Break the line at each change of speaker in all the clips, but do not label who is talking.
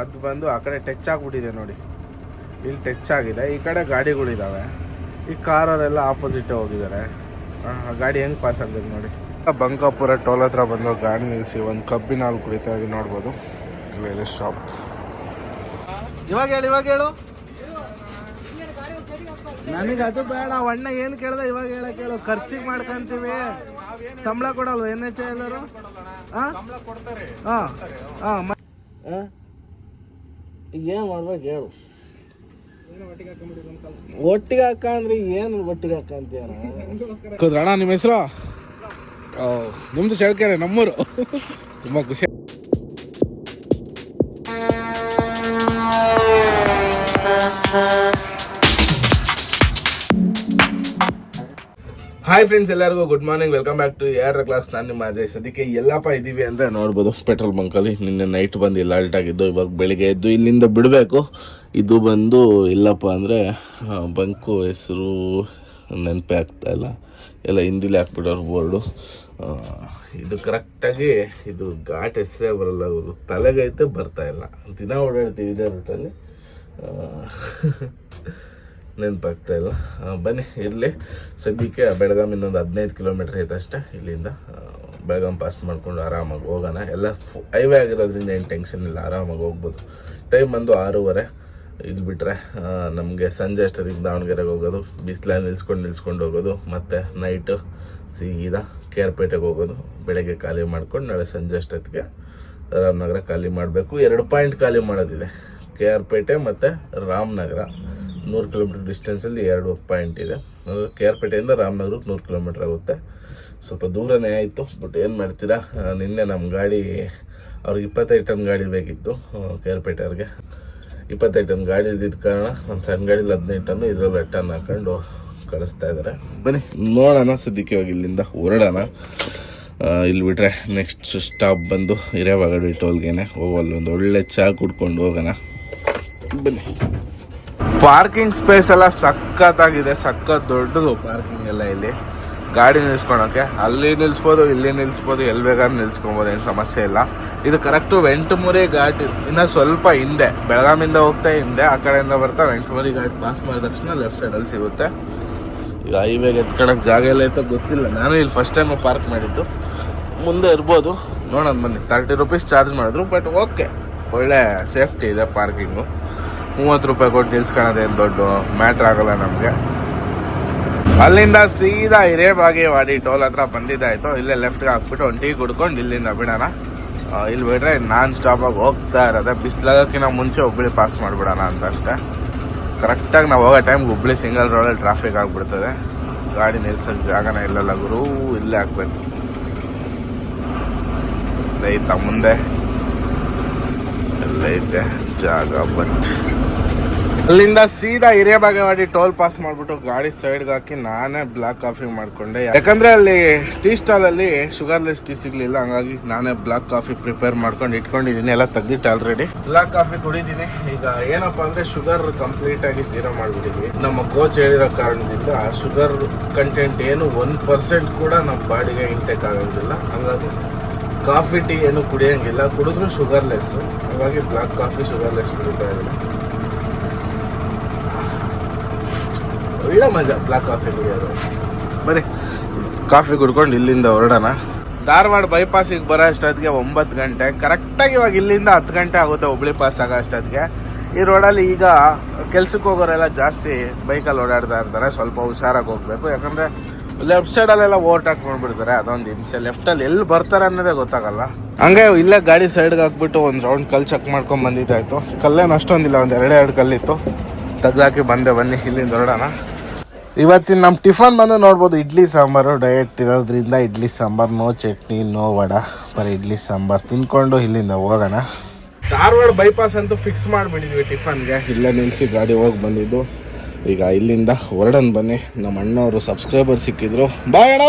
ಅದು ಬಂದು ಆ ಕಡೆ ಟಚ್ ಆಗಿಬಿಟ್ಟಿದೆ ನೋಡಿ. ಇಲ್ಲಿ ಟಚ್ ಆಗಿದೆ. ಈ ಕಡೆ ಗಾಡಿಗಳಿದ್ದಾವೆ ಈ ಕಾರವರೆಲ್ಲ ಆಪೋಸಿಟ್ ಹೋಗಿದ್ದಾರೆ. ಗಾಡಿ ಹೆಂಗ್ ಪಾಸ್ ಆಗ್ಬೇಕು ನೋಡಿ. ಬಂಕಾಪುರ ಟೋಲ್ ಹತ್ರ ಬಂದು ಗಾಡಿ ನಿಲ್ಲಿಸಿ ಒಂದು ಕಬ್ಬಿನ ಹಾಲು ಕುಡಿತಾ ಇದೆ ನೋಡ್ಬೋದು. ಶಾಪ್. ಇವಾಗ ಹೇಳು ಇವಾಗ ಹೇಳು. ನನಗೆ ಅದು ಬೇಡ. ಅಣ್ಣ ಏನು ಕೇಳ್ದ? ಇವಾಗ ಹೇಳಕ್ ಹೇಳು ಖರ್ಚಿಗೆ ಮಾಡ್ಕೊಂತೀವಿ. ಸಂಬಳ ಕೊಡಲ್ವ ಎನ್ ಎಚ್ ಎಲ್ಲರು? ಹಾಂ ಹಾಂ ಹಾಂ? ಏನು ಮಾಡ್ಬೇಕು ಹೇಳು. ಒಟ್ಟಿಗೆ ಅಕ್ಕ ಅಂದ್ರೆ ಏನು ಒಟ್ಟಿಗೆ ಹಾಕಂತೀಯ ಅಣ್ಣ ನಿಮ್ಮ ಹೆಸರು? ನಿಮ್ದು ಚಳ್ಕೆರೆ ನಮ್ಮೂರು. ತುಂಬಾ ಖುಷಿ. ಹಾಯ್ ಫ್ರೆಂಡ್ಸ್ ಎಲ್ಲರಿಗೂ good morning welcome back to ಯಾರ ಕ್ಲಾಸ್ ನಾನು ನಿಮ್ಮ ಅಜಯ್. ಸದ್ಯಕ್ಕೆ ಎಲ್ಲಪ್ಪ ಇದ್ದೀವಿ ಅಂದರೆ ನೋಡ್ಬೋದು ಪೆಟ್ರೋಲ್ ಬಂಕಲ್ಲಿ ನಿನ್ನೆ ನೈಟ್ ಬಂದು ಇಲ್ಲಿ ಅಲ್ಟ್ ಆಗಿದ್ದು, ಇವಾಗ ಬೆಳಿಗ್ಗೆ ಎದ್ದು ಇಲ್ಲಿಂದ ಬಿಡಬೇಕು. ಇದು ಬಂದು ಇಲ್ಲಪ್ಪ ಅಂದರೆ ಬಂಕು ಹೆಸರು ನೆನಪೇ ಆಗ್ತಾ ಇಲ್ಲ. ಎಲ್ಲ ಹಿಂದಿಲಿ ಹಾಕ್ಬಿಟ್ಟವ್ರು ಬೋರ್ಡು. ಇದು ಕರೆಕ್ಟಾಗಿ ಇದು ಘಾಟ್ ಹೆಸರೇ ಬರಲ್ಲ ಅವರು. ತಲೆಗೈತೆ ಬರ್ತಾ ಇಲ್ಲ. ದಿನ ಓಡಾಡ್ತೀವಿ ಇದೇ ರೂಟಲ್ಲಿ ನೆನಪಾಗ್ತಾ ಇಲ್ಲ. ಬನ್ನಿ, ಇರಲಿ. ಸದ್ಯಕ್ಕೆ ಬೆಳಗಾಂ ಇನ್ನೊಂದು ಹದಿನೈದು ಕಿಲೋಮೀಟ್ರ್ ಅಷ್ಟೇ. ಇಲ್ಲಿಂದ ಬೆಳಗಾಂ ಪಾಸ್ ಮಾಡ್ಕೊಂಡು ಆರಾಮಾಗಿ ಹೋಗೋಣ. ಎಲ್ಲ ಹೈವೇ ಆಗಿರೋದ್ರಿಂದ ಏನು ಟೆನ್ಷನ್ ಇಲ್ಲ, ಆರಾಮಾಗಿ ಹೋಗ್ಬೋದು. ಟೈಮ್ ಬಂದು ಆರೂವರೆ. ಇಲ್ಲಿ ಬಿಟ್ಟರೆ ನಮಗೆ ಸಂಜೆ ಅಷ್ಟೊತ್ತಿಗೆ ದಾವಣಗೆರೆಗೆ ಹೋಗೋದು, ಬಿಸಿಲಲ್ಲಿ ನಿಲ್ಸ್ಕೊಂಡು ನಿಲ್ಸ್ಕೊಂಡು ಹೋಗೋದು, ಮತ್ತು ನೈಟು ಸೀದಾ ಕೆ ಆರ್ ಪೇಟೆಗೆ ಹೋಗೋದು, ಬೆಳಗ್ಗೆ ಖಾಲಿ ಮಾಡ್ಕೊಂಡು ನಾಳೆ ಸಂಜೆ ಅಷ್ಟೊತ್ತಿಗೆ ರಾಮನಗರ ಖಾಲಿ ಮಾಡಬೇಕು. ಎರಡು ಪಾಯಿಂಟ್ ಖಾಲಿ ಮಾಡೋದಿದೆ. ಕೆ ಆರ್ ಪೇಟೆ ಮತ್ತು ರಾಮನಗರ. ನೂರು ಕಿಲೋಮೀಟ್ರ್ ಡಿಸ್ಟೆನ್ಸಲ್ಲಿ ಎರಡು ಪಾಯಿಂಟ್ ಇದೆ. ಕೆ ಆರ್ ಪೇಟೆಯಿಂದ ರಾಮನಗರಕ್ಕೆ ನೂರು ಕಿಲೋಮೀಟ್ರ್ ಆಗುತ್ತೆ. ಸ್ವಲ್ಪ ದೂರನೇ ಆಯಿತು ಬಟ್ ಏನು ಮಾಡ್ತೀರಾ? ನಿನ್ನೆ ನಮ್ಮ ಗಾಡಿ, ಅವ್ರಿಗೆ ಇಪ್ಪತ್ತೈದು ಟನ್ ಗಾಡಿ ಬೇಕಿತ್ತು ಕೆ ಆರ್ ಪೇಟೆ ಅವ್ರಿಗೆ. ಇಪ್ಪತ್ತೈದು ಟನ್ ಗಾಡಿ ಇದ್ದಿದ್ದ ಕಾರಣ ನಮ್ಮ ಸಣ್ಣ ಗಾಡೀಲಿ ಹದಿನೈದು ಟನ್ನು ಇದರಲ್ಲಿ ಟನ್ ಹಾಕೊಂಡು ಕಳಿಸ್ತಾ ಇದ್ದಾರೆ ಬನ್ನಿ, ನೋಡೋಣ ಸದ್ಯಕ್ಕೆ ಇವಾಗ ಇಲ್ಲಿಂದ ಹೊರಡೋಣ. ಇಲ್ಲಿ ಬಿಟ್ಟರೆ ನೆಕ್ಸ್ಟ್ ಸ್ಟಾಪ್ ಬಂದು ಹಿರೇವಾಗಡಿ ಟೋಲ್ಗೆನೆ ಹೋಗಲ್ಲ ಒಂದು ಒಳ್ಳೆ ಚಹಾ ಕುಡ್ಕೊಂಡು ಹೋಗೋಣ. ಬನ್ನಿ. ಪಾರ್ಕಿಂಗ್ ಸ್ಪೇಸ್ ಎಲ್ಲ ಸಖತ್ತಾಗಿದೆ, ಸಖತ್ ದೊಡ್ಡದು ಪಾರ್ಕಿಂಗ್ ಎಲ್ಲ ಇಲ್ಲಿ. ಗಾಡಿ ನಿಲ್ಸ್ಕೊಳಕ್ಕೆ. ಅಲ್ಲಿ ನಿಲ್ಸ್ಬೋದು, ಇಲ್ಲಿ ನಿಲ್ಸ್ಬೋದು ಎಲ್ಲಿ ಬೇಕಾದ್ರೂ ನಿಲ್ಸ್ಕೊಬೋದು, ಏನು ಸಮಸ್ಯೆ ಇಲ್ಲ. ಇದು ಕರೆಕ್ಟು ವೆಂಟಮುರಿ ಘಾಟ್, ಇನ್ನು ಸ್ವಲ್ಪ ಹಿಂದೆ, ಬೆಳಗಾಮಿಂದ ಹೋಗ್ತಾ ಹಿಂದೆ, ಆ ಕಡೆಯಿಂದ ಬರ್ತಾ ವೆಂಟಮುರಿ ಘಾಟ್ ಪಾಸ್ ಮಾಡಿದ ತಕ್ಷಣ ಲೆಫ್ಟ್ ಸೈಡಲ್ಲಿ ಸಿಗುತ್ತೆ. ಈಗ ಹೈವೇಗೆ ಎತ್ಕೊಳಕ್ಕೆ ಜಾಗ ಎಲ್ಲ ಇತ್ತು ಗೊತ್ತಿಲ್ಲ. ನಾನು ಇಲ್ಲಿ ಫಸ್ಟ್ ಟೈಮ್ ಪಾರ್ಕ್ ಮಾಡಿದ್ದು. ಮುಂದೆ ಇರ್ಬೋದು. ನೋಡೋಣ ಬನ್ನಿ. ತರ್ಟಿ ರುಪೀಸ್ ಚಾರ್ಜ್ ಮಾಡಿದ್ರು ಬಟ್ ಓಕೆ ಒಳ್ಳೆ ಸೇಫ್ಟಿ ಇದೆ ಪಾರ್ಕಿಂಗು ಮೂವತ್ತು ರೂಪಾಯಿ ಕೊಟ್ಟು ನಿಲ್ಸ್ಕೊಳೋದೇ ದೊಡ್ಡ ಮ್ಯಾಟ್ರ್ ಆಗಲ್ಲ ನಮಗೆ. ಅಲ್ಲಿಂದ ಸೀದಾ ಹಿರೇಬಾಗೇವಾಡಿ ಟೋಲ್ ಹತ್ರ ಬಂದಿದ್ದಾಯ್ತು. ಇಲ್ಲೇ ಲೆಫ್ಟ್ಗೆ ಹಾಕ್ಬಿಟ್ಟು ಒಂದು ಟೀ ಕುಡ್ಕೊಂಡು ಇಲ್ಲಿಂದ ಬಿಡೋಣ. ಇಲ್ಲಿ ಬಿಡ್ರೆ ನಾನ್ ಸ್ಟಾಪಾಗಿ ಹೋಗ್ತಾ ಇರೋದೆ. ಬಿಸಿಲಾಗೋಕ್ಕಿಂತ ಮುಂಚೆ ಹುಬ್ಳಿ ಪಾಸ್ ಮಾಡಿಬಿಡೋಣ ಅಂತ ಅಷ್ಟೇ ಕರೆಕ್ಟಾಗಿ ನಾವು ಹೋಗೋ ಟೈಮ್ಗೆ ಹುಬ್ಳಿ ಸಿಂಗಲ್ ರೋಡಲ್ಲಿ ಟ್ರಾಫಿಕ್ ಆಗಿಬಿಡ್ತದೆ. ಗಾಡಿ ನಿಲ್ಸೋಕ್ಕೆ ಜಾಗನೇ ಇಲ್ಲಲ್ಲ ಗುರು, ಇಲ್ಲೇ ಹಾಕ್ಬೇಕು ಐತ ಮುಂದೆ? ಎಲ್ಲ ಐತೆ, ಜಾಗ ಬಟ್ ಅಲ್ಲಿಂದ ಸೀದಾ ಹಿರಿಯ ಬಾಗೇವಾಡಿ ಟೋಲ್ ಪಾಸ್ ಮಾಡ್ಬಿಟ್ಟು ಗಾಡಿ ಸೈಡ್ಗೆ ಹಾಕಿ ನಾನೇ ಬ್ಲಾಕ್ ಕಾಫಿ ಮಾಡ್ಕೊಂಡೆ. ಯಾಕಂದ್ರೆ ಅಲ್ಲಿ ಟೀ ಸ್ಟಾಲ್ ಅಲ್ಲಿ ಶುಗರ್ಲೆಸ್ ಟೀ ಸಿಗ್ಲಿಲ್ಲ, ಹಂಗಾಗಿ ನಾನೇ ಬ್ಲಾಕ್ ಕಾಫಿ ಪ್ರಿಪೇರ್ ಮಾಡ್ಕೊಂಡು ಇಟ್ಕೊಂಡಿದ್ದೀನಿ. ಎಲ್ಲ ತೆಗ್ದಿಟ್ಟು ಆಲ್ರೆಡಿ ಬ್ಲಾಕ್ ಕಾಫಿ ಕುಡಿದೀನಿ. ಈಗ ಏನಪ್ಪಾ ಅಂದ್ರೆ ಶುಗರ್ ಕಂಪ್ಲೀಟ್ ಆಗಿ ಜೀರೋ ಮಾಡ್ಬಿಟ್ಟಿದ್ವಿ ನಮ್ಮ ಕೋಚ್ ಹೇಳಿರೋ ಕಾರಣದಿಂದ ಶುಗರ್ ಕಂಟೆಂಟ್ ಏನು ಒನ್ ಪರ್ಸೆಂಟ್ ಕೂಡ ನಮ್ಮ ಬಾಡಿಗೆ ಇಂಟೇಕ್ ಆಗೋದಿಲ್ಲ ಹಂಗಾಗಿ ಕಾಫಿ ಟೀ ಏನು ಕುಡಿಯಂಗಿಲ್ಲ. ಕುಡಿದ್ರು ಶುಗರ್ಲೆಸ್ ಹಾಗಾಗಿ ಬ್ಲಾಕ್ ಕಾಫಿ ಶುಗರ್ಲೆಸ್ ಕುಡಿತಾ ಇದ್ದೀನಿ. ಒಳ್ಳೆ ಮಜಾ ಬ್ಲಾಕ್ ಕಾಫಿ ಕಾಫಿ ಕುಡ್ಕೊಂಡು ಇಲ್ಲಿಂದ ಹೊರಡೋಣ. ಧಾರವಾಡ ಬೈಪಾಸಿಗೆ ಬರೋ ಅಷ್ಟೊತ್ತಿಗೆ ಒಂಬತ್ತು ಗಂಟೆ. ಕರೆಕ್ಟಾಗಿ ಇವಾಗ ಇಲ್ಲಿಂದ ಹತ್ತು ಗಂಟೆ ಆಗುತ್ತೆ ಹುಬ್ಳಿ ಪಾಸ್ ಆಗೋ ಅಷ್ಟೊತ್ತಿಗೆ. ಈ ರೋಡಲ್ಲಿ ಈಗ ಕೆಲ್ಸಕ್ಕೆ ಹೋಗೋರೆಲ್ಲ ಜಾಸ್ತಿ ಬೈಕಲ್ಲಿ ಓಡಾಡ್ತಾ ಇರ್ತಾರೆ. ಸ್ವಲ್ಪ ಹುಷಾರಾಗಿ ಹೋಗಬೇಕು. ಯಾಕಂದರೆ ಲೆಫ್ಟ್ ಸೈಡಲ್ಲೆಲ್ಲ ಓವರ್ಟೇಕ್ ಮಾಡ್ಬಿಡ್ತಾರೆ. ಅದೊಂದು ಹಿಂಸೆ. ಲೆಫ್ಟಲ್ಲಿ ಎಲ್ಲಿ ಬರ್ತಾರೆ ಅನ್ನೋದೇ ಗೊತ್ತಾಗಲ್ಲ. ಹಂಗೆ ಇಲ್ಲೇ ಗಾಡಿ ಸೈಡ್ಗೆ ಹಾಕ್ಬಿಟ್ಟು ಒಂದು ರೌಂಡ್ ಕಲ್ಲು ಚೆಕ್ ಮಾಡ್ಕೊಂಡು ಬಂದಿದ್ದಾಯಿತು. ಕಲ್ಲೇನು ಅಷ್ಟೊಂದಿಲ್ಲ, ಒಂದು ಎರಡೆರಡು ಎರಡು ಕಲ್ಲಿತ್ತು. ತೆಗ್ದಾಕಿ ಬಂದೆ ಬನ್ನಿ, ಇಲ್ಲಿಂದ ಹೊರಡೋಣ. ಇವತ್ತಿನ ನಮ್ಮ ಟಿಫನ್ ಬಂದು ನೋಡ್ಬೋದು ಇಡ್ಲಿ ಸಾಂಬಾರು ಡಯಟ್ ಇರೋದ್ರಿಂದ ಇಡ್ಲಿ ಸಾಂಬಾರು ನೋ ಚಟ್ನಿ ನೋ ವಡ ಬರೀ ಇಡ್ಲಿ ಸಾಂಬಾರು. ತಿನ್ಕೊಂಡು ಇಲ್ಲಿಂದ ಹೋಗೋಣ. ಧಾರವಾಡ ಬೈಪಾಸ್ ಅಂತೂ ಫಿಕ್ಸ್ ಮಾಡಿಬಿಟ್ಟಿದ್ವಿ ಟಿಫನ್ಗೆ. ಇಲ್ಲೇ ನಿಲ್ಲಿಸಿ ಗಾಡಿ ಹೋಗಿ ಬಂದಿದ್ದು. ಈಗ ಇಲ್ಲಿಂದ ಹೊರಡನ್ ಬನ್ನಿ. ನಮ್ಮ ಅಣ್ಣವರು ಸಬ್ಸ್ಕ್ರೈಬರ್ ಸಿಕ್ಕಿದ್ರು. ಬಾಯ್ ಅಣ್ಣ!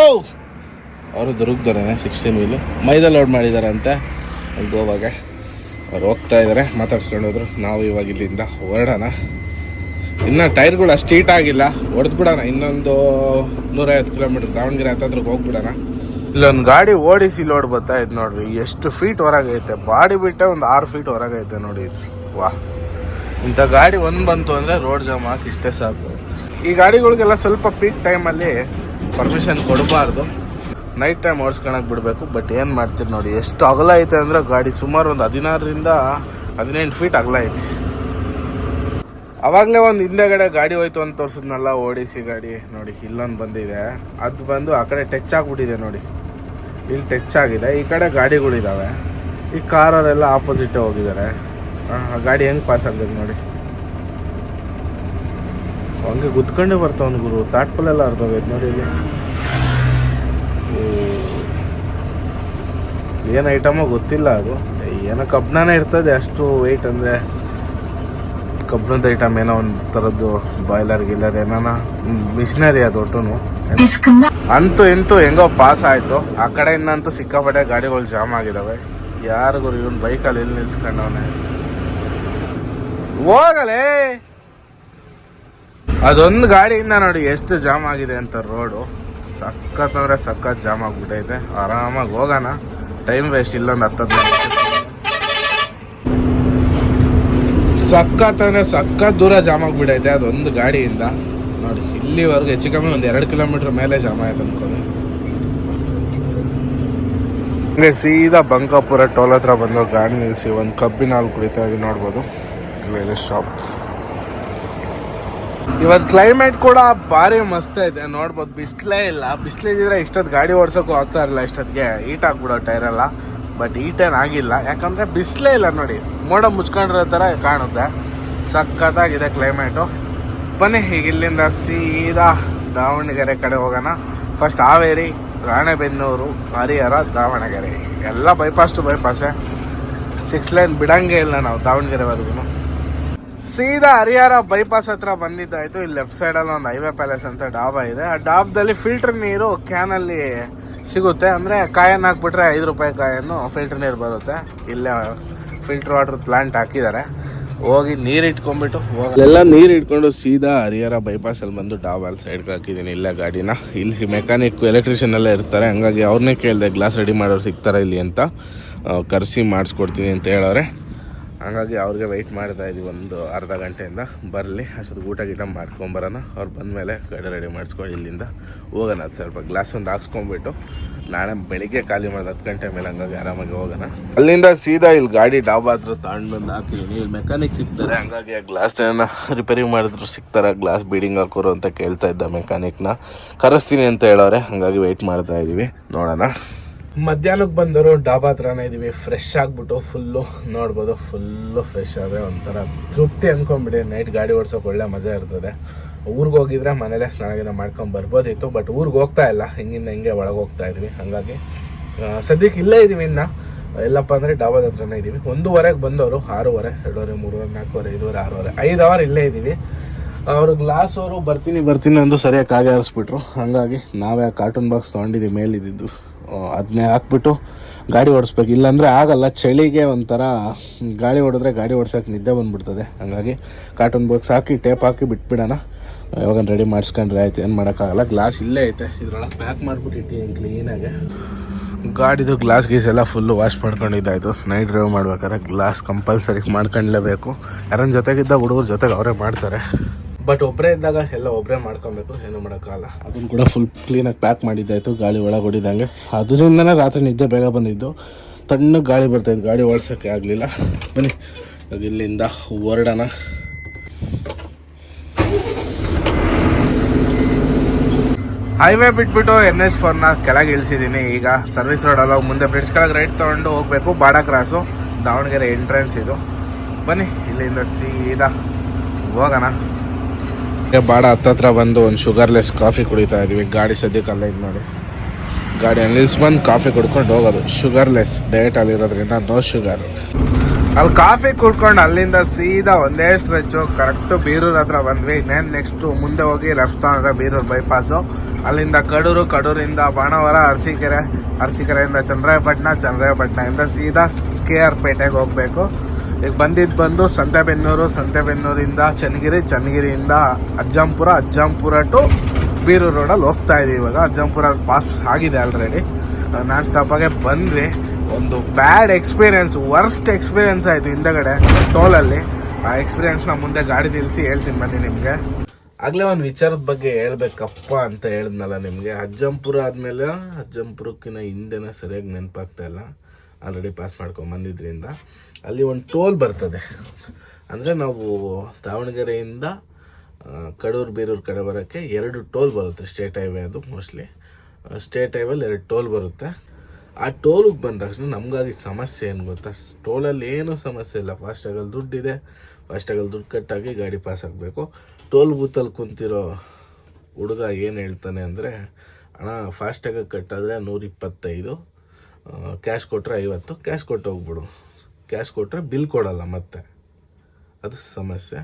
ಅವರು ದುರುಗ್ದಾರೆ ಸಿಕ್ಸ್ಟೀನ್ ವೀಲು ಮೈದಾ ಲೋಡ್ ಮಾಡಿದಾರಂತೆ. ಗೋವಾಗೆ ಅವ್ರು ಹೋಗ್ತಾ ಇದ್ದಾರೆ ಮಾತಾಡ್ಸ್ಕೊಂಡು ಹೋದ್ರು. ನಾವು ಇವಾಗ ಇಲ್ಲಿಂದ ಹೊರಡೋಣ. ಇನ್ನು ಟೈರ್ಗಳು ಅಷ್ಟು ಹೀಟ್ ಆಗಿಲ್ಲ. ಹೊಡೆದು ಬಿಡೋಣ ಇನ್ನೊಂದು ನೂರೈವತ್ತು ಕಿಲೋಮೀಟ್ರ್ ದಾವಣಗೆರೆ ಹತ್ತಿರ ಹೋಗ್ಬಿಡೋಣ. ಇಲ್ಲೊಂದು ಗಾಡಿ ಓಡಿಸಿ ಲೋಡ್ ಬರ್ತಾ ಇದ್ ನೋಡ್ರಿ. ಎಷ್ಟು ಫೀಟ್ ಹೊರಗೈತೆ ಬಾಡಿ ಬಿಟ್ಟೆ ಒಂದು ಆರು ಫೀಟ್ ಹೊರಗೈತೆ ನೋಡಿ ವಾ. ಇಂಥ ಗಾಡಿ ಒಂದು ಬಂತು ಅಂದರೆ ರೋಡ್ ಜಾಮ್ ಹಾಕಿ ಇಷ್ಟೇ ಸಾಕು. ಈ ಗಾಡಿಗಳಿಗೆಲ್ಲ ಸ್ವಲ್ಪ ಪೀಕ್ ಟೈಮಲ್ಲಿ ಪರ್ಮಿಷನ್ ಕೊಡಬಾರ್ದು. ನೈಟ್ ಟೈಮ್ ಓಡಿಸ್ಕೊಳಕ್ ಬಿಡಬೇಕು ಬಟ್ ಏನು ಮಾಡ್ತೀರಿ ನೋಡಿ. ಎಷ್ಟು ಅಗಲ ಐತೆ ಅಂದರೆ ಗಾಡಿ ಸುಮಾರು ಒಂದು ಹದಿನಾರರಿಂದ ಹದಿನೆಂಟು ಫೀಟ್ ಅಗಲ ಐತೆ. ಅವಾಗಲೇ ಒಂದು ಹಿಂದೆಗಡೆ ಗಾಡಿ ಹೋಯ್ತು ಅಂತ ತೋರಿಸಿದ್ನಲ್ಲ, ಓಡಿಸಿ ಗಾಡಿ. ನೋಡಿ, ಇಲ್ಲೊಂದು ಬಂದಿದೆ. ಅದು ಬಂದು ಆ ಕಡೆ ಟಚ್ ಆಗಿಬಿಟ್ಟಿದೆ ನೋಡಿ. ಇಲ್ಲಿ ಟಚ್ ಆಗಿದೆ. ಈ ಕಡೆ ಗಾಡಿಗಳಿದ್ದಾವೆ ಈ ಕಾರವರೆಲ್ಲ ಆಪೋಸಿಟ್ ಹೋಗಿದ್ದಾರೆ. ಗಾಡಿ ಹೆಂಗ್ ಪಾಸ್ ಆಗ್ಬೇಕು ನೋಡಿ. ಹಂಗೆ ಗುದ್ಕೊಂಡೇ ಬರ್ತಾವನ್ ಗುರು. ತಾಟ್ಪಲ್ಲೆಲ್ಲ ಅರ್ಧೋಗೈತೆ ನೋಡಿ ಇಲ್ಲಿ. ಏನು ಏನ್ ಐಟಮೋ ಗೊತ್ತಿಲ್ಲ ಅದು. ಏನೋ ಕಬ್ಣನೇ ಇರ್ತದೆ ಅಷ್ಟು ವೆಯ್ಟ್ ಅಂದ್ರೆ. ಕಬ್ಬಿಣದ ಐಟಮ್ ಏನೋ ಒಂದು ಥರದ್ದು ಬಾಯ್ಲರ್ ಗಿಲ್ಲರ್ ಏನಾನ ಮಿಷನರಿ ಅದು ಒಟ್ಟು ಅಂತೂ ಇಂತೂ ಹೆಂಗೋ ಪಾಸ್ ಆಯ್ತು. ಆ ಕಡೆಯಿಂದ ಅಂತೂ ಸಿಕ್ಕಾಪಟ್ಟೆ ಗಾಡಿಗಳು ಜಾಮ್ ಆಗಿದಾವೆ. ಯಾರಿಗೂ ಇವನ್ ಬೈಕಲ್ಲಿ ಎಲ್ಲಿ ನಿಲ್ಸ್ಕೊಂಡವನೆ? ಹೋಗಲೇ! ಅದೊಂದು ಗಾಡಿಯಿಂದ ನೋಡಿ ಎಷ್ಟು ಜಾಮ್ ಆಗಿದೆ ಅಂತ ರೋಡು ಸಖತ್ ಅಂದ್ರೆ ಸಖತ್ ಜಾಮ್ ಆಗ್ಬಿಟ್ಟೈತೆ. ಆರಾಮಾಗಿ ಹೋಗೋಣ. ಟೈಮ್ ವೇಸ್ಟ್ ಇಲ್ಲೊಂದು ಹತ್ತತ್ತು ಸಖತ್ ಅಂದ್ರೆ ಸಖತ್ ದೂರ ಜಾಮ್ ಆಗ್ಬಿಟ್ಟೈತೆ ಅದೊಂದು ಗಾಡಿಯಿಂದ. ನೋಡಿ ಇಲ್ಲಿವರೆಗೂ ಹೆಚ್ಚು ಕಮ್ಮಿ ಒಂದು ಎರಡು ಕಿಲೋಮೀಟರ್ ಮೇಲೆ ಜಾಮ್ ಆಯ್ತು ಅನ್ಕೊಳ್ಳಿ. ಹಂಗೆ ಸೀದಾ ಬಂಕಾಪುರ ಟೋಲ್ ಹತ್ರ ಬಂದು ಗಾಡಿ ನಿಲ್ಲಿಸಿ ಒಂದು ಕಬ್ಬಿನ ಹಾಲು ಕುಡಿತಾ ಇದೀವಿ ನೋಡ್ಬೋದು. ಇಲ್ಲಿ ಶಾಪ್ ಇವತ್ತು ಕ್ಲೈಮೇಟ್ ಕೂಡ ಭಾರಿ ಮಸ್ತ್ ಇದೆ. ನೋಡ್ಬೋದು ಬಿಸಿಲೇ ಇಲ್ಲ. ಬಿಸಿಲಿದ್ರೆ ಇಷ್ಟೊತ್ತು ಗಾಡಿ ಓಡ್ಸೋಕ್ಕೂ ಆಗ್ತಾ ಇರಲಿಲ್ಲ ಇಷ್ಟೊತ್ತಿಗೆ ಹೀಟ್ ಆಗ್ಬಿಡೋ ಟೈರ್ ಎಲ್ಲ. ಬಟ್ ಈ ಏನು ಆಗಿಲ್ಲ. ಯಾಕಂದರೆ ಬಿಸಿಲೇ ಇಲ್ಲ ನೋಡಿ. ಮೋಡ ಮುಚ್ಕೊಂಡಿರೋ ಥರ ಕಾಣುತ್ತೆ. ಸಖತ್ತಾಗಿದೆ ಕ್ಲೈಮೇಟು ಬನ್ನಿ, ಈಗ ಇಲ್ಲಿಂದ ಸೀದಾ ದಾವಣಗೆರೆ ಕಡೆ ಹೋಗೋಣ. ಫಸ್ಟ್ ಹಾವೇರಿ, ರಾಣೆಬೆನ್ನೂರು, ಹರಿಹರ, ದಾವಣಗೆರೆ. ಎಲ್ಲ ಬೈಪಾಸ್ ಟು ಬೈಪಾಸೇ ಸಿಕ್ಸ್ ಲೈನ್ ಬಿಡಂಗೆ ಇಲ್ಲ ನಾವು ದಾವಣಗೆರೆವರೆಗೂ. ಸೀದಾ ಹರಿಹರ ಬೈಪಾಸ್ ಹತ್ರ ಬಂದಿದ್ದಾಯಿತು. ಇಲ್ಲಿ ಲೆಫ್ಟ್ ಸೈಡಲ್ಲಿ ಒಂದು ಹೈವೇ ಪ್ಯಾಲೇಸ್ ಅಂತ ಡಾಬಾ ಇದೆ. ಆ ಡಾಬ್ದಲ್ಲಿ ಫಿಲ್ಟರ್ ನೀರು ಕ್ಯಾನಲ್ಲಿ ಸಿಗುತ್ತೆ ಅಂದರೆ ಕಾಯನ್ನು ಹಾಕ್ಬಿಟ್ರೆ ಐದು ರೂಪಾಯಿ ಕಾಯನ್ನು ಫಿಲ್ಟರ್ ನೀರು ಬರುತ್ತೆ. ಇಲ್ಲೇ ಫಿಲ್ಟರ್ ವಾಟರ್ ಪ್ಲ್ಯಾಂಟ್ ಹಾಕಿದ್ದಾರೆ. ಹೋಗಿ ನೀರು ಇಟ್ಕೊಂಡ್ಬಿಟ್ಟು ಎಲ್ಲ ನೀರು ಇಟ್ಕೊಂಡು ಸೀದಾ ಹರಿಹರ ಬೈಪಾಸಲ್ಲಿ ಬಂದು ಡಾಬಾಲ್ ಸೈಡ್ಗೆ ಹಾಕಿದ್ದೀನಿ, ಇಲ್ಲೇ ಗಾಡಿನ. ಇಲ್ಲಿ ಮೆಕ್ಯಾನಿಕ್ ಎಲೆಕ್ಟ್ರಿಷಿಯನ್ ಎಲ್ಲ ಇರ್ತಾರೆ. ಹಂಗಾಗಿ ಅವ್ರನ್ನೇ ಕೇಳಿದೆ ಗ್ಲಾಸ್ ರೆಡಿ ಮಾಡೋರು ಸಿಗ್ತಾರೆ ಇಲ್ಲಿ? ಅಂತ ಕರೆಸಿ ಮಾಡಿಸ್ಕೊಡ್ತೀನಿ ಅಂತ ಹೇಳೋರೆ ಹಂಗಾಗಿ ಅವ್ರಿಗೆ ವೆಯ್ಟ್ ಮಾಡ್ತಾ ಇದ್ದೀವಿ ಒಂದು ಅರ್ಧ ಗಂಟೆಯಿಂದ. ಬರಲಿ, ಅಷ್ಟೊತ್ತು ಊಟ ಗೀಟ ಮಾಡ್ಕೊಂಬರೋಣ. ಅವ್ರು ಬಂದಮೇಲೆ ಗಾಡಿ ರೆಡಿ ಮಾಡಿಸ್ಕೊಂಡು ಇಲ್ಲಿಂದ ಹೋಗೋಣ ಅದು ಸ್ವಲ್ಪ ಗ್ಲಾಸ್ ಒಂದು ಹಾಕ್ಸ್ಕೊಂಬಿಟ್ಟು ನಾಳೆ ಬೆಳಿಗ್ಗೆ ಖಾಲಿ ಮಾಡೋದು ಹತ್ತು ಗಂಟೆ ಮೇಲೆ ಹಂಗಾಗಿ ಆರಾಮಾಗಿ ಹೋಗೋಣ. ಅಲ್ಲಿಂದ ಸೀದಾ ಇಲ್ಲಿ ಗಾಡಿ ಡಾಬಾ ಹತ್ರ ತಗೊಂಡು ಬಂದು ಹಾಕಿದ್ದೀನಿ ಇಲ್ಲಿ ಮೆಕ್ಯಾನಿಕ್ ಸಿಗ್ತಾರೆ? ಹಂಗಾಗಿ ಆ ಗ್ಲಾಸ್ ಏನ ರಿಪೇರಿ ಮಾಡಿದ್ರು ಸಿಗ್ತಾರೆ. ಗ್ಲಾಸ್ ಬೀಡಿಂಗ್ ಹಾಕೋರು ಅಂತ ಕೇಳ್ತಾ ಇದ್ದ ಮೆಕ್ಯಾನಿಕ್ನ ಕರೆಸ್ತೀನಿ ಅಂತ ಹೇಳೋರೆ, ಹಂಗಾಗಿ ವೆಯ್ಟ್ ಮಾಡ್ತಾ ಇದ್ದೀವಿ ನೋಡೋಣ. ಮಧ್ಯಾಹ್ನಕ್ಕೆ ಬಂದರು ಡಾಬಾ ಹತ್ರನೇ ಇದೀವಿ. ಫ್ರೆಶ್ ಆಗಿಬಿಟ್ಟು ಫುಲ್ಲು ನೋಡ್ಬೋದು. ಫುಲ್ಲು ಫ್ರೆಶ್ ಆದ್ರೆ ಒಂಥರ ತೃಪ್ತಿ ಅಂದ್ಕೊಂಬಿಡಿ ನೈಟ್ ಗಾಡಿ ಓಡ್ಸೋಕೆ ಒಳ್ಳೆ ಮಜಾ ಇರ್ತದೆ. ಊರಿಗೆ ಹೋಗಿದ್ರೆ ಮನೇಲೆ ಸ್ನಾನ ಗಿನ ಮಾಡ್ಕೊಂಡು ಬರ್ಬೋದಿತ್ತು ಬಟ್ ಊರಿಗೆ ಹೋಗ್ತಾ ಇಲ್ಲ. ಹಿಂಗಿಂದ ಹಿಂಗೆ ಒಳಗೆ ಹೋಗ್ತಾ ಇದ್ವಿ. ಹಾಗಾಗಿ ಸದ್ಯಕ್ಕೆ ಇಲ್ಲೇ ಇದ್ದೀವಿ ಇನ್ನು. ಎಲ್ಲಪ್ಪ ಅಂದರೆ ಡಾಬಾದ ಹತ್ರನೇ ಇದೀವಿ. ಒಂದೂವರೆಗೆ ಬಂದವರು ಆರೂವರೆ, ಎರಡೂವರೆ, ಮೂರುವರೆ, ನಾಲ್ಕೂವರೆ, ಐದುವರೆ, ಆರೂವರೆ, ಐದು ಅವರ್ ಇಲ್ಲೇ ಇದ್ದೀವಿ ಅವರು ಗ್ಲಾಸ್ ಅವರು ಬರ್ತೀನಿ ಬರ್ತೀನಿ ಅಂದು ಸರಿಯಾಗಿ ಕಾಗೆ ಆರಿಸ್ಬಿಟ್ರು ಹಾಗಾಗಿ ನಾವೇ ಕಾರ್ಟೂನ್ ಬಾಕ್ಸ್ ತೊಗೊಂಡಿದ್ದೀವಿ ಮೇಲಿದ್ದು ಅದನ್ನೇ ಹಾಕ್ಬಿಟ್ಟು ಗಾಡಿ ಓಡಿಸ್ಬೇಕು. ಇಲ್ಲಾಂದರೆ ಆಗಲ್ಲ, ಚಳಿಗೆ ಒಂಥರ ಗಾಡಿ ಹೊಡೆದ್ರೆ ಗಾಡಿ ಓಡಿಸೋಕೆ ನಿದ್ದೆ ಬಂದುಬಿಡ್ತದೆ. ಹಾಗಾಗಿ ಕಾಟನ್ ಬಾಕ್ಸ್ ಹಾಕಿ ಟೇಪ್ ಹಾಕಿ ಬಿಟ್ಬಿಡೋಣ. ಯಾವಾಗ ರೆಡಿ ಮಾಡಿಸ್ಕೊಂಡ್ರೆ ಆಯ್ತು, ಏನು ಮಾಡೋಕ್ಕಾಗಲ್ಲ. ಗ್ಲಾಸ್ ಇಲ್ಲೇ ಐತೆ. ಇದ್ರೊಳಗೆ ಪ್ಯಾಕ್ ಮಾಡಿಬಿಟ್ಟಿರ್ತೀನಿ ಕ್ಲೀನಾಗೆ ಗಾಡಿದು ಗ್ಲಾಸ್ ಗೀಸ್ ಎಲ್ಲ ಫುಲ್ಲು ವಾಶ್ ಮಾಡ್ಕೊಂಡಿದ್ದಾಯಿತು. ನೈಟ್ ಡ್ರೈವ್ ಮಾಡ್ಬೇಕಾದ್ರೆ ಗ್ಲಾಸ್ ಕಂಪಲ್ಸರಿ ಮಾಡ್ಕೊಂಡ್ಲೇಬೇಕು. ಯಾರನ್ನ ಜೊತೆಗಿದ್ದ ಹುಡುಗರ ಜೊತೆಗೆ ಅವರೇ ಮಾಡ್ತಾರೆ. ಬಟ್ ಒಬ್ಬರೇ ಇದ್ದಾಗ ಎಲ್ಲ ಒಬ್ಬರೇ ಮಾಡ್ಕೊಬೇಕು ಏನು ಮಾಡೋಕ್ಕಾಗಲ್ಲ. ಅದನ್ನು ಕೂಡ ಫುಲ್ ಕ್ಲೀನಾಗಿ ಪ್ಯಾಕ್ ಮಾಡಿದ್ದಾಯಿತು ಗಾಳಿ ಒಳಗೆ ಹೊಡಿದಂಗೆ ಅದರಿಂದನೇ ರಾತ್ರಿ ನಿದ್ದೆ ಬೇಗ ಬಂದಿದ್ದು. ತಣ್ಣಗೆ ಗಾಳಿ ಬರ್ತಾಯಿತ್ತು ಗಾಡಿ ಓಡಿಸೋಕ್ಕೆ ಆಗಲಿಲ್ಲ. ಬನ್ನಿ ಇಲ್ಲಿಂದ ಹೊರಡೋಣ. ಹೈವೇ ಬಿಟ್ಬಿಟ್ಟು ಎನ್ ಎಚ್ ಫೋರ್ನ ಕೆಳಗೆ ಇಳಿಸಿದ್ದೀನಿ. ಈಗ ಸರ್ವಿಸ್ ರೋಡ್ ಅಲ್ಲ ಮುಂದೆ ಬ್ರಿಡ್ಜ್ ಕೆಳಗೆ ರೈಟ್ ತೊಗೊಂಡು ಹೋಗಬೇಕು. ಬಾಡ ಕ್ರಾಸು ದಾವಣಗೆರೆ ಎಂಟ್ರೆನ್ಸ್ ಇದು. ಬನ್ನಿ ಇಲ್ಲಿಂದ ಸೀದಾ ಹೋಗೋಣ. ಬಾಡ ಹತ್ತತ್ರ ಬಂದು ಒಂದು ಶುಗರ್ಲೆಸ್ ಕಾಫಿ ಕುಡಿತಾ ಇದೀವಿ. ಗಾಡಿ ಸದ್ಯಕ್ಕೆ ಇದು ಮಾಡಿ. ಗಾಡಿ ನಿಲ್ಸ್ ಬಂದು ಕಾಫಿ ಕುಡ್ಕೊಂಡು ಹೋಗೋದು. ಶುಗರ್ಲೆಸ್ ಡಯಟ್ ಅಲ್ಲಿರೋದ್ರಿಂದ ನೋ ಶುಗರ್ ಅಲ್ಲಿ ಕಾಫಿ ಕುಡ್ಕೊಂಡು ಅಲ್ಲಿಂದ ಸೀದಾ ಒಂದೇ ಸ್ಟ್ರೆಚ್ಚು ಕರೆಕ್ಟ್ ಬೀರೂರ್ ಹತ್ರ ಬಂದ್ವಿ. ಇನ್ನೇನು ನೆಕ್ಸ್ಟು ಮುಂದೆ ಹೋಗಿ ಲೆಫ್ಟ್ ತಗೊಂಡ್ರೆ ಬೀರೂರ್ ಬೈಪಾಸು ಅಲ್ಲಿಂದ ಕಡೂರು, ಕಡೂರಿಂದ ಬಾಣವರ, ಅರಸೀಕೆರೆ, ಅರಸೀಕೆರೆಯಿಂದ ಚಂದ್ರಾಯಪಟ್ಟಣ ಚಂದ್ರಾಯಪಟ್ಟಣದಿಂದ ಸೀದಾ ಕೆ ಆರ್ ಪೇಟೆಗೆ ಹೋಗಬೇಕು. ಈಗ ಬಂದಿದ್ದು ಬಂದು ಸಂತೆಬೆನ್ನೂರು, ಸಂತೆಬೆನ್ನೂರಿಂದ ಚನ್ನಗಿರಿ, ಚನ್ನಗಿರಿಯಿಂದ ಅಜ್ಜಂಪುರ ಅಜ್ಜಂಪುರ ಟು ಬೀರೂರು ರೋಡಲ್ಲಿ ಹೋಗ್ತಾ ಇದ್ದೀವಿ ಇವಾಗ. ಅಜ್ಜಂಪುರ ಪಾಸ್ ಆಗಿದೆ ಆಲ್ರೆಡಿ ನಾನ್ ಸ್ಟಾಪಾಗೆ ಬಂದ್ವಿ. ಒಂದು ಬ್ಯಾಡ್ ಎಕ್ಸ್ಪೀರಿಯನ್ಸ್ ವರ್ಸ್ಟ್ ಎಕ್ಸ್ಪೀರಿಯನ್ಸ್ ಆಯಿತು ಹಿಂದಗಡೆ ಟೋಲಲ್ಲಿ ಆ ಎಕ್ಸ್ಪೀರಿಯನ್ಸ್ನ ಮುಂದೆ ಗಾಡಿ ನಿಲ್ಲಿಸಿ ಹೇಳ್ತೀನಿ ಬನ್ನಿ ನಿಮಗೆ. ಆಗಲೇ ಒಂದು ವಿಚಾರದ ಬಗ್ಗೆ ಹೇಳ್ಬೇಕಪ್ಪ ಅಂತ ಹೇಳಿದ್ನಲ್ಲ ನಿಮಗೆ. ಅಜ್ಜಂಪುರ ಆದಮೇಲೆ ಅಜ್ಜಂಪುರಕ್ಕಿಂತ ಹಿಂದೆನೇ ಸರಿಯಾಗಿ ನೆನಪಾಗ್ತಾ ಇಲ್ಲ. ಆಲ್ರೆಡಿ ಪಾಸ್ ಮಾಡ್ಕೊಂಡು ಬಂದಿದ್ರಿಂದ ಅಲ್ಲಿ ಒಂದು ಟೋಲ್ ಬರ್ತದೆ. ಅಂದರೆ ನಾವು ದಾವಣಗೆರೆಯಿಂದ ಕಡೂರು, ಬೀರೂರು ಕಡೆ ಬರೋಕ್ಕೆ ಎರಡು ಟೋಲ್ ಬರುತ್ತೆ ಸ್ಟೇಟ್ ಹೈವೇ ಅದು ಮೋಸ್ಟ್ಲಿ ಸ್ಟೇಟ್ ಹೈವೇಲಿ ಎರಡು ಟೋಲ್ ಬರುತ್ತೆ. ಆ ಟೋಲಿಗೆ ಬಂದ ತಕ್ಷಣ ನಮಗಾಗಿ ಸಮಸ್ಯೆ ಏನು ಗೊತ್ತಾ? ಟೋಲಲ್ಲಿ ಏನೂ ಸಮಸ್ಯೆ ಇಲ್ಲ. ಫಾಸ್ಟಾಗಲ್ಲಿ ದುಡ್ಡಿದೆ ಫಾಸ್ಟಾಗಲ್ಲಿ ದುಡ್ಡು ಕಟ್ಟಾಗಿ ಗಾಡಿ ಪಾಸ್ ಆಗಬೇಕು. ಟೋಲ್ ಬೂತಲ್ಲಿ ಕುಂತಿರೋ ಹುಡುಗ ಏನು ಹೇಳ್ತಾನೆ ಅಂದರೆ ಹಣ ಫಾಸ್ಟಾಗಿ ಕಟ್ಟಾದರೆ ನೂರ ಇಪ್ಪತ್ತೈದು ಕ್ಯಾಶ್ ಕೊಟ್ಟರೆ ಐವತ್ತು ಕ್ಯಾಶ್ ಕೊಟ್ಟು ಹೋಗ್ಬಿಡು. ಕ್ಯಾಶ್ ಕೊಟ್ಟರೆ ಬಿಲ್ ಕೊಡಲ್ಲ ಮತ್ತೆ. ಅದು ಸಮಸ್ಯೆ.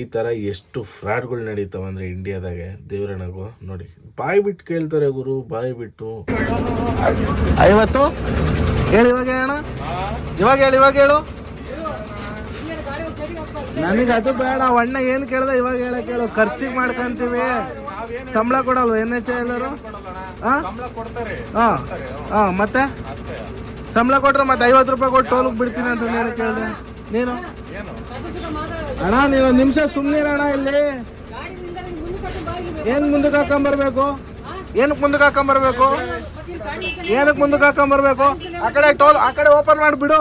ಈ ಥರ ಎಷ್ಟು ಫ್ರಾಡ್ಗಳು ನಡೀತಾವೆ ಅಂದರೆ ಇಂಡಿಯಾದಾಗೆ ದೇವ್ರಣಗೂ ನೋಡಿ. ಬಾಯಿ ಬಿಟ್ಟು ಕೇಳ್ತಾರೆ ಗುರು ಬಾಯಿ ಬಿಟ್ಟು. ಐವತ್ತು? ಹೇಳಿ ಇವಾಗ ಹೇಳೋಣ? ಇವಾಗ ಹೇಳಿ ಇವಾಗ ಹೇಳು. ನನಗೆ ಅದು ಬೇಡ. ಅಣ್ಣ ಏನು ಕೇಳ್ದ? ಇವಾಗ ಹೇಳ ಕೇಳು. ಖರ್ಚಿಗೆ ಮಾಡ್ಕೊಂತೀವಿ. ಸಂಬಳ ಕೊಡಲ್ವ ಎನ್ ಎಚ್ ಎಲ್ಲರು? ಹಾಂ ಹಾಂ ಹಾಂ ಮತ್ತೆ? ಸಂಬಳ ಕೊಟ್ರೆ ಮತ್ತೆ ಐವತ್ತು ರೂಪಾಯಿ ಕೊಟ್ಟು ಟೋಲ್ಗೆ ಬಿಡ್ತೀನಿ ಅಂತ ನೀನು ಕೇಳಿದೆ. ನೀನು? ಅಣ್ಣ, ನೀವು ನಿಮಿಷ ಸುಮ್ಮನೆ ಅಣ್ಣ ಇಲ್ಲಿ. ಏನ್ ಮುಂದಕ್ಕೆ ಹಾಕೊಂಬರ್ಬೇಕು? ಏನಕ್ಕೆ ಮುಂದಕ್ಕೆ ಹಾಕೊಂಬರ್ಬೇಕು? ಏನಕ್ಕೆ ಮುಂದಕ್ಕೆ ಹಾಕೊಂಬರ್ಬೇಕು? ಆ ಕಡೆ ಟೋಲ್, ಆ ಕಡೆ ಓಪನ್ ಮಾಡಿಬಿಡು.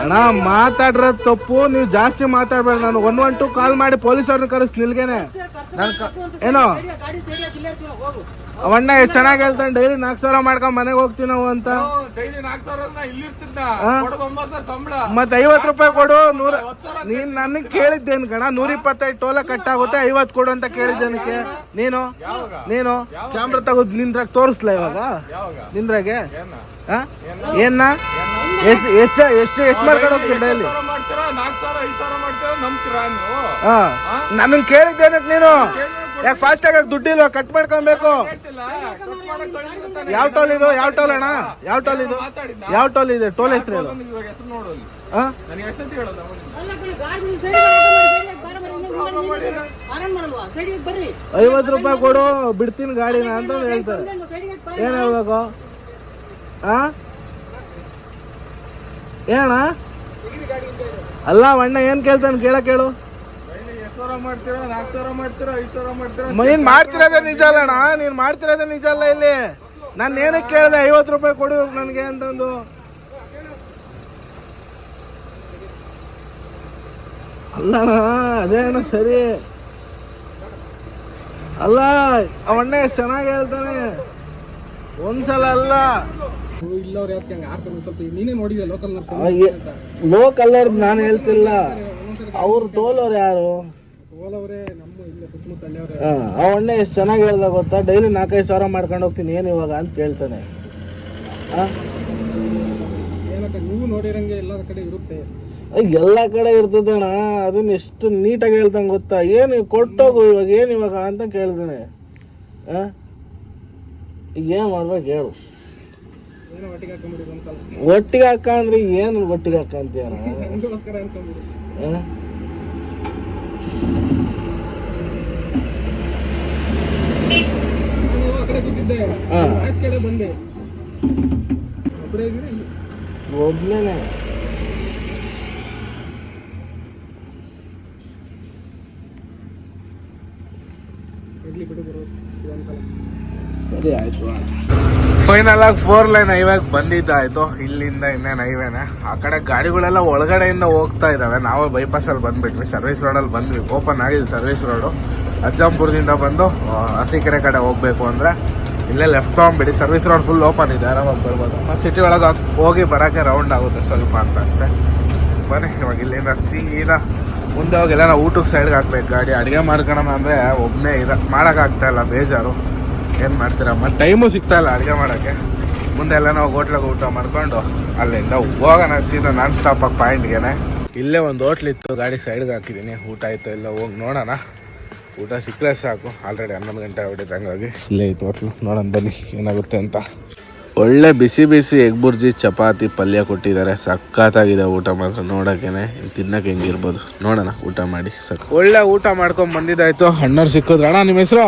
ಅಣ್ಣ ಮಾತಾಡ್ರ ತಪ್ಪು ನೀವು ಜಾಸ್ತಿ ಮಾತಾಡ್ಬೇಡ. ನಾನು ಒನ್ ಒನ್ ಟು ಕಾಲ್ ಮಾಡಿ ಪೊಲೀಸ್ ಅವ್ರನ್ನ ಕರೆಸ್ ನಿಲ್ಗೇನೆ. ನನ್ ಏನೋ? ಅವಣ್ಣ ಎಷ್ಟು ಚೆನ್ನಾಗಿ ಹೇಳ್ತಾನೆ ಡೈಲಿ ನಾಲ್ಕು ಸಾವಿರ ಮಾಡ್ಕೊಂಡ್ ಮನೆಗೆ ಹೋಗ್ತೀವಿ ನಾವು ಅಂತ. ಮತ್ತೆ ಐವತ್ತು ರೂಪಾಯಿ ಕೊಡು ನೂರ ನೀನ್ ನನಗೆ ಕೇಳಿದ್ದೇನು ಕಣ ನೂರ ಇಪ್ಪತ್ತೈದು ಟೋಲ ಕಟ್ ಆಗುತ್ತೆ ಐವತ್ತು ಕೊಡು ಅಂತ ಕೇಳಿದ್ದೇನಕ್ಕೆ ನೀನು? ನೀನು? ಕ್ಯಾಮ್ರಾ ತಗೋದ್ ನಿಂದ್ರಾಗ ತೋರಿಸ್ಲಾ ಇವಾಗ? ನಿಂದ್ರಾಗೆ?
ಏನ
ಎಷ್ಟು ಎಷ್ಟು ಎಷ್ಟು ಎಷ್ಟು ಮಾರ್ಕೊಂಡು ಹೋಗ್ತೀನಿ ಡೈಲಿ? ನನ್ನ ಕೇಳಿದ್ದೇನಕ್ಕೆ ನೀನು? ಯಾಕೆ ಫಾಸ್ಟ್ ಆಗಿ ದುಡ್ಡಿಲ್ಲ ಕಟ್ ಮಾಡ್ಕೊಬೇಕು. ಯಾವ ಟೋಲ್ ಇದು? ಯಾವ ಟೋಲ್ ಅಣ್ಣ? ಯಾವ ಟೋಲ್ ಇದು? ಯಾವ ಟೋಲ್ ಇದೆ? ಟೋಲ್ ಹೆಸರು ಹೇಳು.
ನನಗೆ
ಐವತ್ತು ರೂಪಾಯಿ ಕೊಡು ಬಿಡ್ತೀನಿ ಗಾಡಿನ ಅಂತ ಹೇಳ್ತಾರೆ. ಏನ್ ಹೇಳ್ಬೇಕು? ಏನಣ್ಣ ಅಲ್ಲ, ಅಣ್ಣ, ಏನ್ ಕೇಳ್ತಾನೆ? ಕೇಳು ಮ- ನೀನ್ ಮಾಡ್ತಿರೋದೇ ನಿಜ ಅಲ್ಲಣ್ಣ ನೀನ್ ಮಾಡ್ತಿರೋದೇ ನಿಜ ಅಲ್ಲ ಇಲ್ಲಿ. ನಾನು ಏನಕ್ಕೆ ಕೇಳಿದೆ? ಐವತ್ತು ರೂಪಾಯಿ ಕೊಡಿ ನನಗೆ ಅಂತಂದು. ಅಲ್ಲಣ್ಣ ಅದೇ ಅಣ್ಣ, ಸರಿ. ಅಲ್ಲ ಅವಣ್ಣ ಎಷ್ಟು ಚೆನ್ನಾಗಿ ಹೇಳ್ತಾನೆ. ಒಂದ್ಸಲ ಅಲ್ಲ.
ಲೋಕಲ್
ಅವ್ರದ್ದು ನಾನು ಹೇಳ್ತಿಲ್ಲ. ಅವ್ರು ಟೋಲ್ ಅವ್ರು ಯಾರು ಅವಣ್ಣೆ ಎಷ್ಟು ಚೆನ್ನಾಗಿ ಹೇಳ್ದ ಗೊತ್ತಾ? ಡೈಲಿ ನಾಲ್ಕೈದು ಸಾವಿರ ಮಾಡ್ಕೊಂಡು ಹೋಗ್ತೀನಿ ಏನು ಇವಾಗ ಅಂತ ಕೇಳ್ತಾನೆ. ಎಲ್ಲ ಕಡೆ ಇರ್ತದೆ ಅಣ್ಣ. ಅದನ್ನ ಎಷ್ಟು ನೀಟಾಗಿ ಹೇಳ್ದಂಗೆ ಗೊತ್ತಾ? ಏನು ಕೊಟ್ಟೋಗು ಇವಾಗ ಏನು ಇವಾಗ ಅಂತ ಕೇಳ್ತಾನೆ ಆ? ಈಗ ಏನು ಮಾಡ್ಬೇಕು ಹೇಳು.
ಒಟ್ಟಿಗೆ ಹಾಕೊಂಡ್ರಿ ಏನ್
ಒಟ್ಟಿಗೆ ಹಾಕಂದ್ರೆ ಏನು ಒಟ್ಟಿಗೆ ಹಾಕಂತೀಯ
ನಿಮಗೋಸ್ಕರ ಅನ್ಕೊಂಬಿಡಿ. ನಾನು ಆ ಕಡೆ
ಹಾ.
ವಾಯ್ಸ್ ಬಂದೆ. ಒಬ್ಬರೇ ಇದ್ದೀರಿ
ಒಬ್ನೇನೆ.
ಇಡ್ಲಿ ಬಿಡು ಬರೋ ಇದೊಂದ್ಸಲ.
ಸರಿ ಆಯ್ತು. ಫೈನಲ್ ಆಗಿ ಫೋರ್ ಲೈನ್ ಹೈವೇಗೆ ಬಂದಿದ್ದಾಯ್ತು? ಇಲ್ಲಿಂದ ಇನ್ನೇನು ಹೈವೇನೆ ಆ ಕಡೆ ಗಾಡಿಗಳೆಲ್ಲ ಒಳಗಡೆಯಿಂದ ಹೋಗ್ತಾ ಇದ್ದಾವೆ ನಾವು ಬೈಪಾಸಲ್ಲಿ ಬಂದ್ಬಿಟ್ವಿ. ಸರ್ವಿಸ್ ರೋಡಲ್ಲಿ ಬಂದ್ವಿ. ಓಪನ್ ಆಗಿದೆ ಸರ್ವಿಸ್ ರೋಡು ಅಜ್ಜಂಪುರದಿಂದ ಬಂದು ಹಸಿಕೆರೆ ಕಡೆ ಹೋಗಬೇಕು ಅಂದರೆ ಇಲ್ಲೇ ಲೆಫ್ಟ್ ತೊಗೊಂಬಿಡಿ ಸರ್ವಿಸ್ ರೋಡ್ ಫುಲ್ ಓಪನ್ ಇದೆ. ಆರಾಮಾಗಿ ಬರ್ಬೋದು. ಸಿಟಿ ಒಳಗೆ ಹೋಗಿ ಬರೋಕ್ಕೆ ರೌಂಡ್ ಆಗುತ್ತೆ ಸ್ವಲ್ಪ ಅಂತ ಅಷ್ಟೇ. ಬನ್ನಿ, ಇವಾಗ ಇಲ್ಲಿಂದ ಸೀದಾ ಮುಂದೆ ಹೋಗಿ ಎಲ್ಲ ಊಟಕ್ಕೆ ಸೈಡ್ಗೆ ಹಾಕ್ಬೇಕು. ಗಾಡಿ ಅಡುಗೆ ಮಾಡ್ಕೊಳೋಣ ಅಂದರೆ ಒಬ್ಬನೇ ಇರೋ ಮಾಡೋಕ್ಕಾಗ್ತಾ ಇಲ್ಲ, ಬೇಜಾರು. ಏನು ಮಾಡ್ತೀರಾ? ಮತ್ತು ಟೈಮು ಸಿಗ್ತಾ ಇಲ್ಲ ಅಡುಗೆ ಮಾಡೋಕ್ಕೆ. ಮುಂದೆ ಎಲ್ಲ ನಾವು ಹೋಟ್ಲಾಗ ಊಟ ಮಾಡ್ಕೊಂಡು ಅಲ್ಲಿಂದ ಹೋಗೋಣ. ಸೀದಾ ನಾನ್ ಸ್ಟಾಪ್ ಆಗಿ ಪಾಯಿಂಟ್ಗೆನೆ ಇಲ್ಲೇ ಒಂದು ಹೋಟ್ಲಿತ್ತು ಗಾಡಿ ಸೈಡ್ಗೆ ಹಾಕಿದ್ದೀನಿ ಊಟ ಆಯ್ತು ಇಲ್ಲ ಹೋಗಿ ನೋಡೋಣ. ಊಟ ಸಿಕ್ಕರೆ ಸಾಕು. ಆಲ್ರೆಡಿ ಹನ್ನೊಂದು ಗಂಟೆ ಆಗ್ಬಿಟ್ಟಿದೆ ಹಂಗಾಗಿ. ಇಲ್ಲೇ ಇತ್ತು ಹೋಟ್ಲು ನೋಡೋಣ, ಬನ್ನಿ, ಏನಾಗುತ್ತೆ ಅಂತ. ಒಳ್ಳೆ ಬಿಸಿ ಬಿಸಿ ಎಗ್ ಬುರ್ಜಿ ಚಪಾತಿ, ಪಲ್ಯ ಕೊಟ್ಟಿದ್ದಾರೆ. ಸಖತ್ತಾಗಿದೆ ಊಟ ಮಾತ್ರ ನೋಡೋಕ್ಕೇನೆ ತಿನ್ನಕ್ಕೆ ಹೆಂಗಿರ್ಬೋದು ನೋಡೋಣ, ಊಟ ಮಾಡಿ ಸಕ್ ಒಳ್ಳೆ ಊಟ ಮಾಡ್ಕೊಂಡು ಬಂದಿದ್ದಾಯ್ತು. ಅಣ್ಣವ್ರು ಸಿಕ್ಕಿದ್ರು. ಅಣ್ಣ, ನಿಮ್ಮ ಹೆಸರು?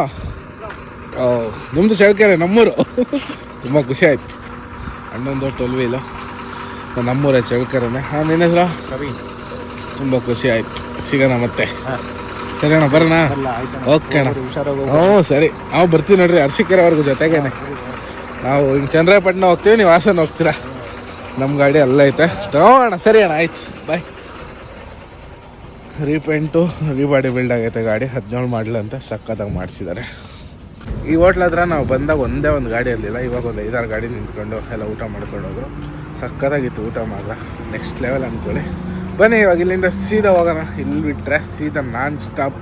ನಿಮ್ಮದು ಚಳ್ಳಕೆರೆ ನಮ್ಮೂರು. ತುಂಬ ಖುಷಿ ಆಯ್ತು. ಅಣ್ಣಂದು ಟ್ವೆಲ್ ವೀಲು ನಮ್ಮೂರೇ ಚಳ್ಳಕೆರೆನೆ ಹಾಂ ನಿನ್ನ ಹೆಸರು?
ಕವಿ
ತುಂಬ ಖುಷಿ ಆಯ್ತು. ಸಿಗೋಣ ಮತ್ತೆ. ಸರಿ ಅಣ್ಣ ಬರೋಣ? ಓಕೆ ಅಣ್ಣ. ಹ್ಞೂ ಸರಿ. ನಾವು ಬರ್ತೀವಿ ನೋಡ್ರಿ ಅರ್ಸಿಕೆರೆವರೆಗೂ ಜೊತೆಗೇನೆ. ನಾವು ಹಿಂಗೆ ಚಂದ್ರಾಯಪಟ್ಟಣ ಹೋಗ್ತೀವಿ ನೀವು ಹಾಸನ ಹೋಗ್ತೀರಾ? ನಮ್ಮ ಗಾಡಿ ಅಲ್ಲೇ ಐತೆ. ತಗೋಣ ಸರಿ ಅಣ್ಣ ಆಯ್ತು. ಬಾಯ್ ರೀಪೇಂಟು ರೀಬಾಡಿ ಬಿಲ್ಡ್ ಆಗೈತೆ ಗಾಡಿ. ಹದಿನೇಳು ಮಾಡಲಂತೆ ಸಕ್ಕತ್ತಾಗಿ ಮಾಡಿಸಿದ್ದಾರೆ ಈ ಹೋಟ್ಲ್ ಹತ್ರ ನಾವು ಬಂದಾಗ ಒಂದೇ ಒಂದು ಗಾಡಿ ಇರಲಿಲ್ಲ. ಇವಾಗ ಒಂದು ಐದಾರು ಗಾಡಿ ನಿಂತ್ಕೊಂಡು ಎಲ್ಲ ಊಟ ಮಾಡ್ಕೊಂಡು ಹೋದ್ರು. ಸಖತ್ತಾಗಿತ್ತು ಊಟ ಮಾತ್ರ. ನೆಕ್ಸ್ಟ್ ಲೆವೆಲ್ ಅಂದ್ಕೊಳ್ಳಿ ಬನ್ನಿ, ಇವಾಗ ಇಲ್ಲಿಂದ ಸೀದಾ ಹೋಗೋಣ. ಇಲ್ಲಿ ಬಿಟ್ಟರೆ ಸೀದಾ ನಾನ್ ಸ್ಟಾಪ್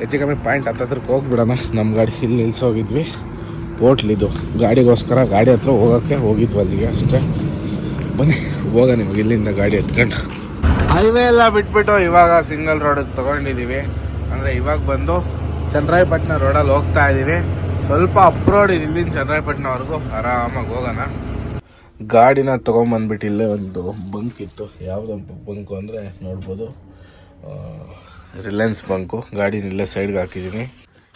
ಹೆಚ್ಚು ಕಮ್ಮಿ ಪಾಯಿಂಟ್ ಹತ್ತತ್ರಕ್ಕೆ ಹೋಗ್ಬಿಡೋಣ. ನಮ್ಮ ಗಾಡಿ ಇಲ್ಲಿ ನಿಲ್ಸೋಗಿದ್ವಿ. ಹೋಟ್ಲಿದು ಗಾಡಿಗೋಸ್ಕರ ಗಾಡಿ ಹತ್ರ ಹೋಗೋಕ್ಕೆ ಹೋಗಿದ್ವಿ ಅಲ್ಲಿಗೆ ಅಷ್ಟೇ. ಬನ್ನಿ, ಹೋಗೋಣ ಇವಾಗ ಇಲ್ಲಿಂದ ಗಾಡಿ ಎತ್ಕೊಂಡು. ಹೈವೇ ಎಲ್ಲ ಬಿಟ್ಬಿಟ್ಟು ಇವಾಗ ಸಿಂಗಲ್ ರೋಡಿಗೆ ತೊಗೊಂಡಿದ್ದೀವಿ. ಅಂದರೆ ಇವಾಗ ಬಂದು ಚಂದ್ರಾಯಪಟ್ಟಣ ರೋಡಲ್ಲಿ ಹೋಗ್ತಾ ಇದ್ದೀವಿ ಸ್ವಲ್ಪ ಅಪ್ರೋಡ್ ಇದೆ ಇಲ್ಲಿಂದ ಚಂದ್ರಾಯಪಟ್ಟಣವರೆಗೂ ಆರಾಮಾಗಿ ಹೋಗೋಣ. ಗಾಡಿನ ತೊಗೊಂಬಂದ್ಬಿಟ್ಟು ಇಲ್ಲೇ ಒಂದು ಬಂಕ್ ಇತ್ತು. ಯಾವುದೊಂದು ಬಂಕು ಅಂದರೆ ನೋಡ್ಬೋದು. ರಿಲಯನ್ಸ್ ಬಂಕು ಗಾಡಿನ ಇಲ್ಲೇ ಸೈಡ್ಗೆ ಹಾಕಿದ್ದೀನಿ.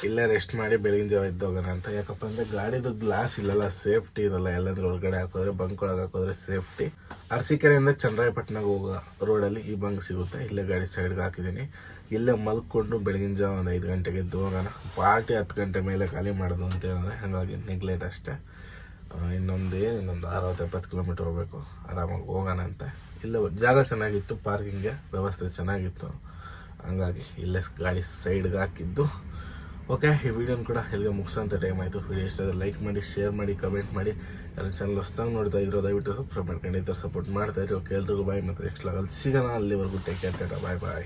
ಇಲ್ಲೇ ರೆಸ್ಟ್ ಮಾಡಿ ಬೆಳಗಿನ ಜಾವ ಎದ್ದೋಗೋಣ ಅಂತ. ಯಾಕಪ್ಪ ಅಂದರೆ ಗಾಡಿದು ಗ್ಲಾಸ್ ಇಲ್ಲಲ್ಲ ಸೇಫ್ಟಿ ಇರಲ್ಲ. ಎಲ್ಲಾದ್ರೂ ಒಳಗಡೆ ಹಾಕೋದ್ರೆ ಬಂಕ್ ಒಳಗೆ ಹಾಕೋದ್ರೆ ಸೇಫ್ಟಿ ಅರಸೀಕೆರೆಯಿಂದ ಚಂದ್ರಾಯಪಟ್ಟಣಗೆ ಹೋಗೋ ರೋಡಲ್ಲಿ ಈ ಬಂಕ್ ಸಿಗುತ್ತೆ. ಇಲ್ಲೇ ಗಾಡಿ ಸೈಡ್ಗೆ ಹಾಕಿದ್ದೀನಿ. ಇಲ್ಲೇ ಮಲ್ಕೊಂಡು ಬೆಳಗಿನ ಜಾವ ಒಂದು ಐದು ಗಂಟೆಗೆ ಎದ್ದು ಹೋಗೋಣ. ಪಾರ್ಟಿ ಹತ್ತು ಗಂಟೆ ಮೇಲೆ ಖಾಲಿ ಮಾಡೋದು ಅಂತ ಹೇಳಿದ್ರೆ ಹಾಗಾಗಿ ನೆಗ್ಲೆಟ್ ಅಷ್ಟೇ. ಇನ್ನೊಂದು ಇನ್ನೊಂದು ಅರವತ್ತು ಎಪ್ಪತ್ತು ಕಿಲೋಮೀಟ್ರ್ ಹೋಗಬೇಕು. ಆರಾಮಾಗಿ ಹೋಗೋಣ ಅಂತ. ಇಲ್ಲೇ ಜಾಗ ಚೆನ್ನಾಗಿತ್ತು ಪಾರ್ಕಿಂಗ್ಗೆ ವ್ಯವಸ್ಥೆ ಚೆನ್ನಾಗಿತ್ತು. ಹಂಗಾಗಿ ಇಲ್ಲೇ ಗಾಡಿ ಸೈಡ್ಗೆ ಹಾಕಿದ್ದು. ಓಕೆ, ಈ ವಿಡಿಯೋನ ಕೂಡ ಇಲ್ಲಿಗೆ ಮುಗಿಸೋಂಥ ಟೈಮ್ ಆಯಿತು. ವಿಡಿಯೋ ಇಷ್ಟ ಲೈಕ್ ಮಾಡಿ ಶೇರ್ ಮಾಡಿ ಕಮೆಂಟ್ ಮಾಡಿ. ಯಾರು ಚಾನಲ್ ಹೊಸ್ದಾಗ ನೋಡ್ತಾ ಇದ್ರು ದಯವಿಟ್ಟು ಸಬ್ಸ್ಕ್ರೈಬ್ ಮಾಡ್ಕೊಂಡು ಈ ಸಪೋರ್ಟ್ ಮಾಡ್ತಾ ಇದ್ರು ಓಕೆ, ಎಲ್ರಿಗೂ ಬಾಯ್ ಮತ್ತು ನೆಕ್ಸ್ಟ್ ಲಾಗಲ್ಲಿ ಸಿಗೋಣ. ಅಲ್ಲಿವರೆಗೂ take care tata bye bye